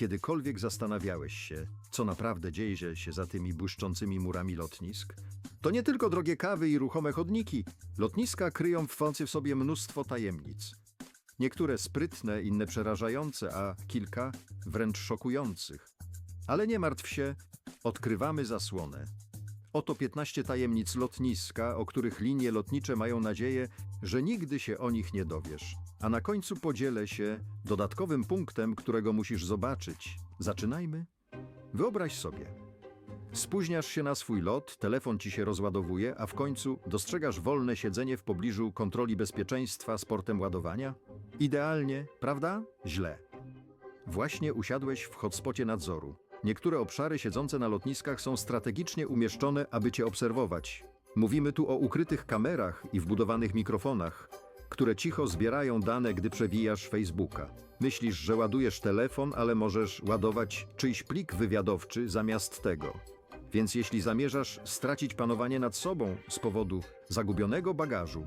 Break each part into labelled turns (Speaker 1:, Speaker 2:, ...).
Speaker 1: Kiedykolwiek zastanawiałeś się, co naprawdę dzieje się za tymi błyszczącymi murami lotnisk? To nie tylko drogie kawy i ruchome chodniki. Lotniska kryją w w sobie mnóstwo tajemnic. Niektóre sprytne, inne przerażające, a kilka wręcz szokujących. Ale nie martw się, odkrywamy zasłonę. Oto 15 tajemnic lotniska, o których linie lotnicze mają nadzieję, że nigdy się o nich nie dowiesz. A na końcu podzielę się dodatkowym punktem, którego musisz zobaczyć. Zaczynajmy? Wyobraź sobie. Spóźniasz się na swój lot, telefon ci się rozładowuje, a w końcu dostrzegasz wolne siedzenie w pobliżu kontroli bezpieczeństwa z portem ładowania? Idealnie, prawda? Źle. Właśnie usiadłeś w hotspocie nadzoru. Niektóre obszary siedzące na lotniskach są strategicznie umieszczone, aby cię obserwować. Mówimy tu o ukrytych kamerach i wbudowanych mikrofonach, które cicho zbierają dane, gdy przewijasz Facebooka. Myślisz, że ładujesz telefon, ale możesz ładować czyjś plik wywiadowczy zamiast tego. Więc jeśli zamierzasz stracić panowanie nad sobą z powodu zagubionego bagażu,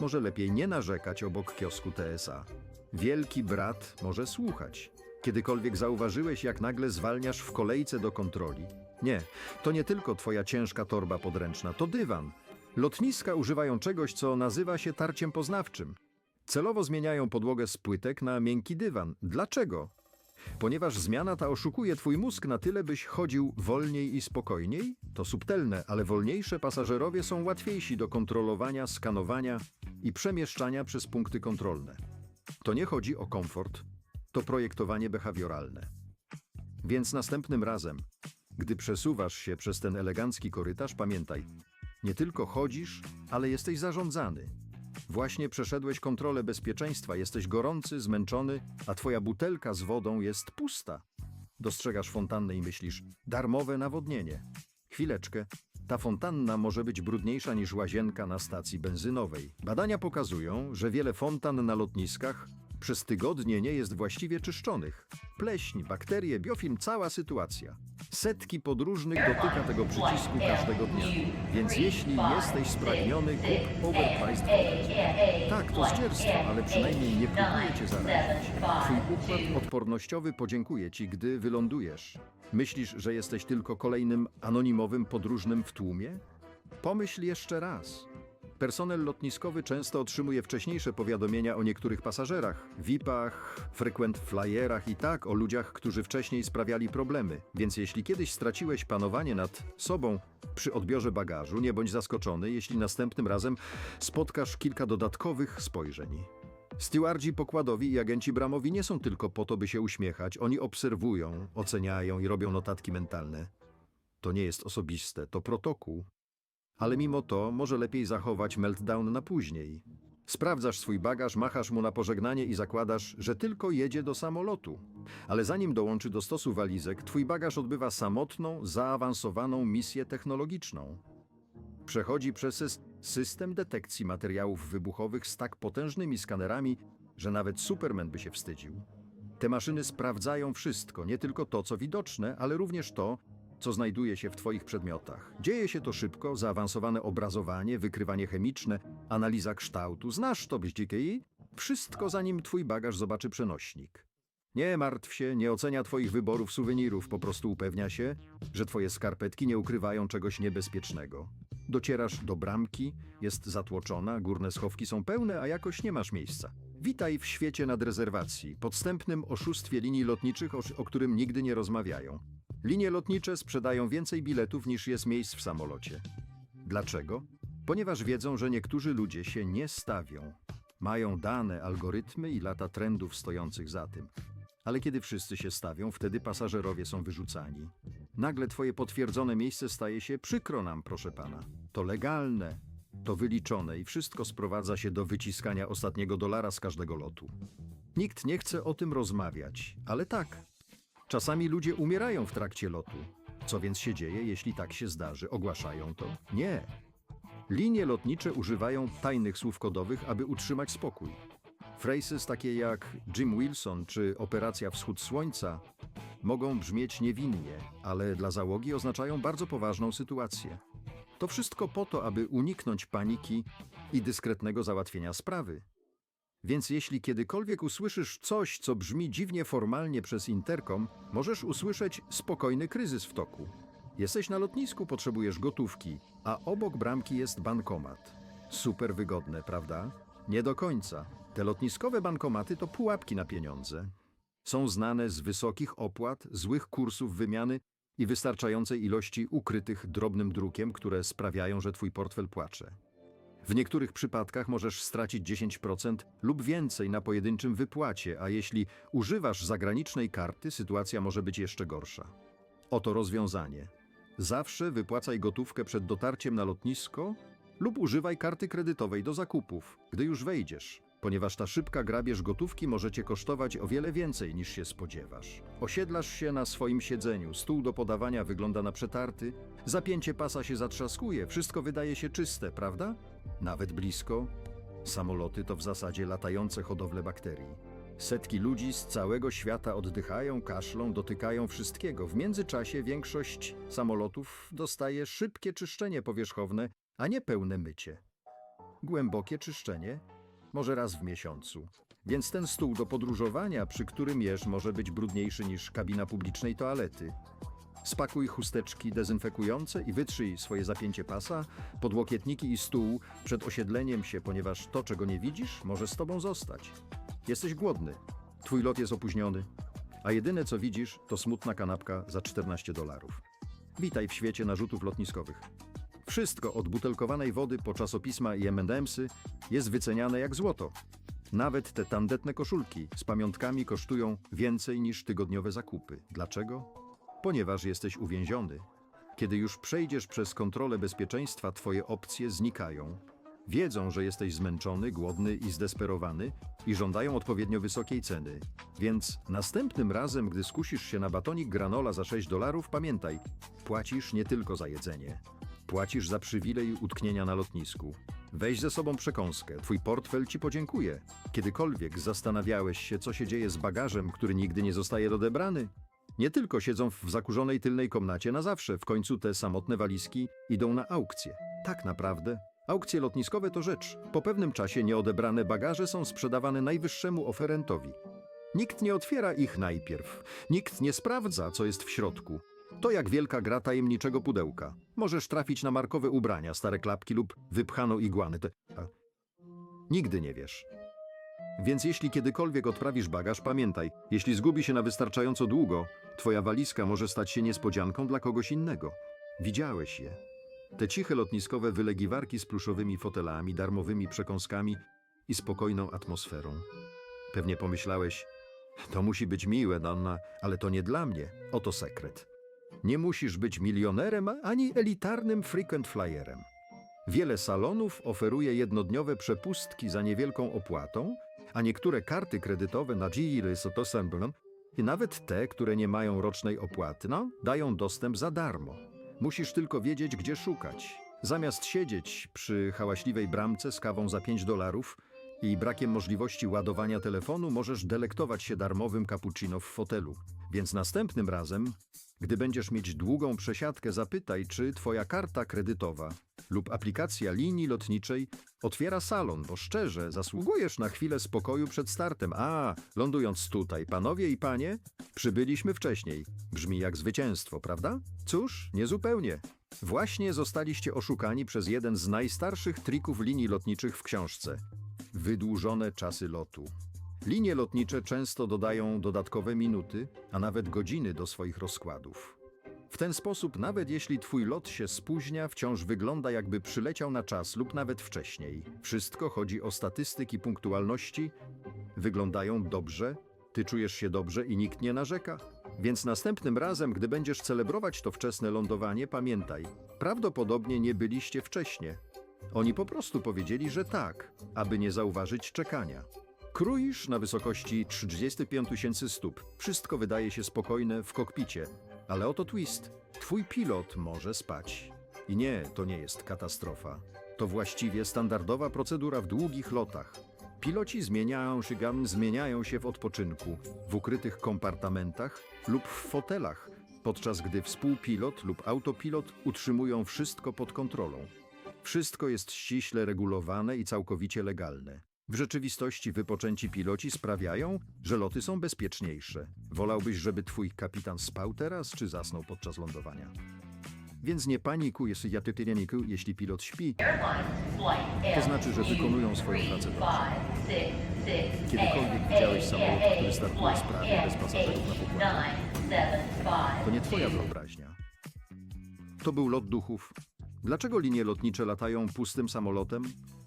Speaker 1: może lepiej nie narzekać obok kiosku TSA. Wielki brat może słuchać. Kiedykolwiek zauważyłeś, jak nagle zwalniasz w kolejce do kontroli? Nie, to nie tylko twoja ciężka torba podręczna, to dywan. Lotniska używają czegoś, co nazywa się tarciem poznawczym. Celowo zmieniają podłogę z płytek na miękki dywan. Dlaczego? Ponieważ zmiana ta oszukuje twój mózg na tyle, byś chodził wolniej i spokojniej? To subtelne, ale wolniejsze pasażerowie są łatwiejsi do kontrolowania, skanowania i przemieszczania przez punkty kontrolne. To nie chodzi o komfort, to projektowanie behawioralne. Więc następnym razem, gdy przesuwasz się przez ten elegancki korytarz, pamiętaj, nie tylko chodzisz, ale jesteś zarządzany. Właśnie przeszedłeś kontrolę bezpieczeństwa, jesteś gorący, zmęczony, a twoja butelka z wodą jest pusta. Dostrzegasz fontannę i myślisz, darmowe nawodnienie. Chwileczkę, ta fontanna może być brudniejsza niż łazienka na stacji benzynowej. Badania pokazują, że wiele fontan na lotniskach przez tygodnie nie jest właściwie czyszczonych. Pleśń, bakterie, biofilm, cała sytuacja. Setki podróżnych dotyka tego przycisku każdego dnia. Więc jeśli jesteś spragniony, kup overpriced fotel. Tak, to zdzierstwo, ale przynajmniej nie próbuje cię zarazić. Twój układ odpornościowy podziękuje ci, gdy wylądujesz. Myślisz, że jesteś tylko kolejnym anonimowym podróżnym w tłumie? Pomyśl jeszcze raz. Personel lotniskowy często otrzymuje wcześniejsze powiadomienia o niektórych pasażerach, VIP-ach, frequent flyerach i tak o ludziach, którzy wcześniej sprawiali problemy. Więc jeśli kiedyś straciłeś panowanie nad sobą przy odbiorze bagażu, nie bądź zaskoczony, jeśli następnym razem spotkasz kilka dodatkowych spojrzeń. Stewardzi pokładowi i agenci bramowi nie są tylko po to, by się uśmiechać, oni obserwują, oceniają i robią notatki mentalne. To nie jest osobiste, to protokół. Ale mimo to może lepiej zachować meltdown na później. Sprawdzasz swój bagaż, machasz mu na pożegnanie i zakładasz, że tylko jedzie do samolotu. Ale zanim dołączy do stosu walizek, twój bagaż odbywa samotną, zaawansowaną misję technologiczną. Przechodzi przez sys- system detekcji materiałów wybuchowych z tak potężnymi skanerami, że nawet Superman by się wstydził. Te maszyny sprawdzają wszystko, nie tylko to, co widoczne, ale również to, co znajduje się w Twoich przedmiotach. Dzieje się to szybko, zaawansowane obrazowanie, wykrywanie chemiczne, analiza kształtu. Znasz to, BGKI? Wszystko zanim Twój bagaż zobaczy przenośnik. Nie martw się, nie ocenia Twoich wyborów suwenirów, po prostu upewnia się, że Twoje skarpetki nie ukrywają czegoś niebezpiecznego. Docierasz do bramki, jest zatłoczona, górne schowki są pełne, a jakoś nie masz miejsca. Witaj w świecie nadrezerwacji, podstępnym oszustwie linii lotniczych, o, o którym nigdy nie rozmawiają. Linie lotnicze sprzedają więcej biletów niż jest miejsc w samolocie. Dlaczego? Ponieważ wiedzą, że niektórzy ludzie się nie stawią. Mają dane, algorytmy i lata trendów stojących za tym. Ale kiedy wszyscy się stawią, wtedy pasażerowie są wyrzucani. Nagle twoje potwierdzone miejsce staje się przykro nam, proszę pana. To legalne, to wyliczone i wszystko sprowadza się do wyciskania ostatniego dolara z każdego lotu. Nikt nie chce o tym rozmawiać, ale tak. Czasami ludzie umierają w trakcie lotu. Co więc się dzieje, jeśli tak się zdarzy? Ogłaszają to? Nie. Linie lotnicze używają tajnych słów kodowych, aby utrzymać spokój. Phrases takie jak Jim Wilson czy Operacja Wschód Słońca mogą brzmieć niewinnie, ale dla załogi oznaczają bardzo poważną sytuację. To wszystko po to, aby uniknąć paniki i dyskretnego załatwienia sprawy. Więc jeśli kiedykolwiek usłyszysz coś, co brzmi dziwnie formalnie przez interkom, możesz usłyszeć spokojny kryzys w toku. Jesteś na lotnisku, potrzebujesz gotówki, a obok bramki jest bankomat. Super wygodne, prawda? Nie do końca. Te lotniskowe bankomaty to pułapki na pieniądze. Są znane z wysokich opłat, złych kursów wymiany i wystarczającej ilości ukrytych drobnym drukiem, które sprawiają, że twój portfel płacze. W niektórych przypadkach możesz stracić 10% lub więcej na pojedynczym wypłacie, a jeśli używasz zagranicznej karty, sytuacja może być jeszcze gorsza. Oto rozwiązanie. Zawsze wypłacaj gotówkę przed dotarciem na lotnisko lub używaj karty kredytowej do zakupów, gdy już wejdziesz, ponieważ ta szybka grabież gotówki może cię kosztować o wiele więcej niż się spodziewasz. Osiedlasz się na swoim siedzeniu, stół do podawania wygląda na przetarty, zapięcie pasa się zatrzaskuje, wszystko wydaje się czyste, prawda? Nawet blisko. Samoloty to w zasadzie latające hodowle bakterii. Setki ludzi z całego świata oddychają, kaszlą, dotykają wszystkiego. W międzyczasie większość samolotów dostaje szybkie czyszczenie powierzchowne, a nie pełne mycie. Głębokie czyszczenie może raz w miesiącu. Więc ten stół do podróżowania, przy którym jesz, może być brudniejszy niż kabina publicznej toalety. Spakuj chusteczki dezynfekujące i wytrzyj swoje zapięcie pasa, podłokietniki i stół przed osiedleniem się, ponieważ to, czego nie widzisz, może z tobą zostać. Jesteś głodny, twój lot jest opóźniony, a jedyne co widzisz to smutna kanapka za 14 dolarów. Witaj w świecie narzutów lotniskowych. Wszystko od butelkowanej wody po czasopisma i M&M'sy jest wyceniane jak złoto. Nawet te tandetne koszulki z pamiątkami kosztują więcej niż tygodniowe zakupy. Dlaczego? Ponieważ jesteś uwięziony. Kiedy już przejdziesz przez kontrolę bezpieczeństwa, twoje opcje znikają. Wiedzą, że jesteś zmęczony, głodny i zdesperowany i żądają odpowiednio wysokiej ceny. Więc następnym razem, gdy skusisz się na batonik granola za 6 dolarów, pamiętaj, płacisz nie tylko za jedzenie. Płacisz za przywilej utknienia na lotnisku. Weź ze sobą przekąskę, twój portfel ci podziękuje. Kiedykolwiek zastanawiałeś się, co się dzieje z bagażem, który nigdy nie zostaje odebrany? Nie tylko siedzą w zakurzonej tylnej komnacie na zawsze, w końcu te samotne walizki idą na aukcję. Tak naprawdę. Aukcje lotniskowe to rzecz. Po pewnym czasie nieodebrane bagaże są sprzedawane najwyższemu oferentowi. Nikt nie otwiera ich najpierw. Nikt nie sprawdza, co jest w środku. To jak wielka gra tajemniczego pudełka. Możesz trafić na markowe ubrania, stare klapki lub wypchaną igłany. Nigdy nie wiesz. Więc jeśli kiedykolwiek odprawisz bagaż, pamiętaj, jeśli zgubi się na wystarczająco długo, twoja walizka może stać się niespodzianką dla kogoś innego. Widziałeś je. Te ciche lotniskowe wylegiwarki z pluszowymi fotelami, darmowymi przekąskami i spokojną atmosferą. Pewnie pomyślałeś, to musi być miłe, Donna, ale to nie dla mnie. Oto sekret. Nie musisz być milionerem ani elitarnym frequent flyerem. Wiele salonów oferuje jednodniowe przepustki za niewielką opłatą, a niektóre karty kredytowe na Gili Sotosemblon i nawet te, które nie mają rocznej opłaty, no, dają dostęp za darmo. Musisz tylko wiedzieć, gdzie szukać. Zamiast siedzieć przy hałaśliwej bramce z kawą za 5 dolarów i brakiem możliwości ładowania telefonu, możesz delektować się darmowym cappuccino w fotelu. Więc następnym razem, gdy będziesz mieć długą przesiadkę, zapytaj, czy twoja karta kredytowa lub aplikacja linii lotniczej otwiera salon, bo szczerze zasługujesz na chwilę spokoju przed startem. A, lądując tutaj, panowie i panie, przybyliśmy wcześniej. Brzmi jak zwycięstwo, prawda? Cóż, niezupełnie. Właśnie zostaliście oszukani przez jeden z najstarszych trików linii lotniczych w książce. Wydłużone czasy lotu. Linie lotnicze często dodają dodatkowe minuty, a nawet godziny do swoich rozkładów. W ten sposób, nawet jeśli twój lot się spóźnia, wciąż wygląda jakby przyleciał na czas lub nawet wcześniej. Wszystko chodzi o statystyki punktualności. Wyglądają dobrze, ty czujesz się dobrze i nikt nie narzeka. Więc następnym razem, gdy będziesz celebrować to wczesne lądowanie, pamiętaj, prawdopodobnie nie byliście wcześnie. Oni po prostu powiedzieli, że tak, aby nie zauważyć czekania. Kruisz na wysokości 35 tysięcy stóp. Wszystko wydaje się spokojne w kokpicie. Ale oto twist. Twój pilot może spać. I nie, to nie jest katastrofa. To właściwie standardowa procedura w długich lotach. Piloci zmieniają się, gam- zmieniają się w odpoczynku, w ukrytych kompartamentach lub w fotelach, podczas gdy współpilot lub autopilot utrzymują wszystko pod kontrolą. Wszystko jest ściśle regulowane i całkowicie legalne. W rzeczywistości wypoczęci piloci sprawiają, że loty są bezpieczniejsze. Wolałbyś, żeby twój kapitan spał teraz, czy zasnął podczas lądowania? Więc nie panikuj, jeśli ja tytyniku, jeśli pilot śpi,
Speaker 2: To znaczy, że wykonują swoją pracę dobrze.
Speaker 1: Kiedykolwiek widziałeś samolot, który startuje sprawnie bez pasażerów na pokładzie? To nie twoja wyobraźnia. To był lot duchów. Dlaczego linie lotnicze latają pustym samolotem?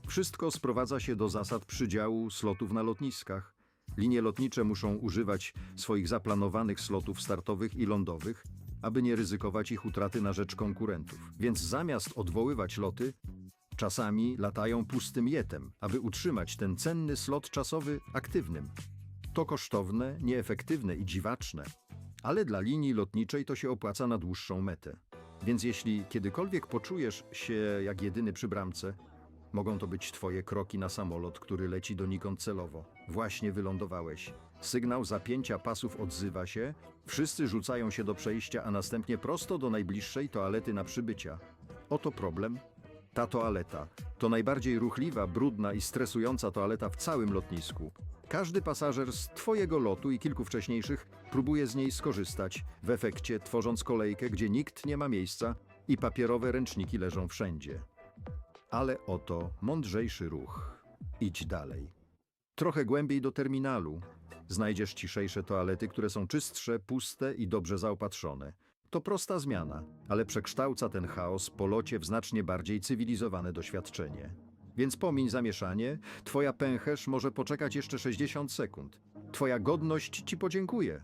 Speaker 1: Wszystko sprowadza się do zasad przydziału slotów na lotniskach. Linie lotnicze muszą używać swoich zaplanowanych slotów startowych i lądowych, aby nie ryzykować ich utraty na rzecz konkurentów. Więc zamiast odwoływać loty, czasami latają pustym jetem, aby utrzymać ten cenny slot czasowy aktywnym. To kosztowne, nieefektywne i dziwaczne, ale dla linii lotniczej to się opłaca na dłuższą metę. Więc jeśli kiedykolwiek poczujesz się jak jedyny przy bramce, mogą to być twoje kroki na samolot, który leci donikąd celowo. Właśnie wylądowałeś. Sygnał zapięcia pasów odzywa się, wszyscy rzucają się do przejścia, a następnie prosto do najbliższej toalety na przybycia. Oto problem. Ta toaleta to najbardziej ruchliwa, brudna i stresująca toaleta w całym lotnisku. Każdy pasażer z Twojego lotu i kilku wcześniejszych próbuje z niej skorzystać, w efekcie tworząc kolejkę, gdzie nikt nie ma miejsca i papierowe ręczniki leżą wszędzie. Ale oto mądrzejszy ruch. Idź dalej. Trochę głębiej do terminalu. Znajdziesz ciszejsze toalety, które są czystsze, puste i dobrze zaopatrzone. To prosta zmiana, ale przekształca ten chaos po locie w znacznie bardziej cywilizowane doświadczenie. Więc pomiń zamieszanie, twoja pęcherz może poczekać jeszcze 60 sekund. Twoja godność ci podziękuje.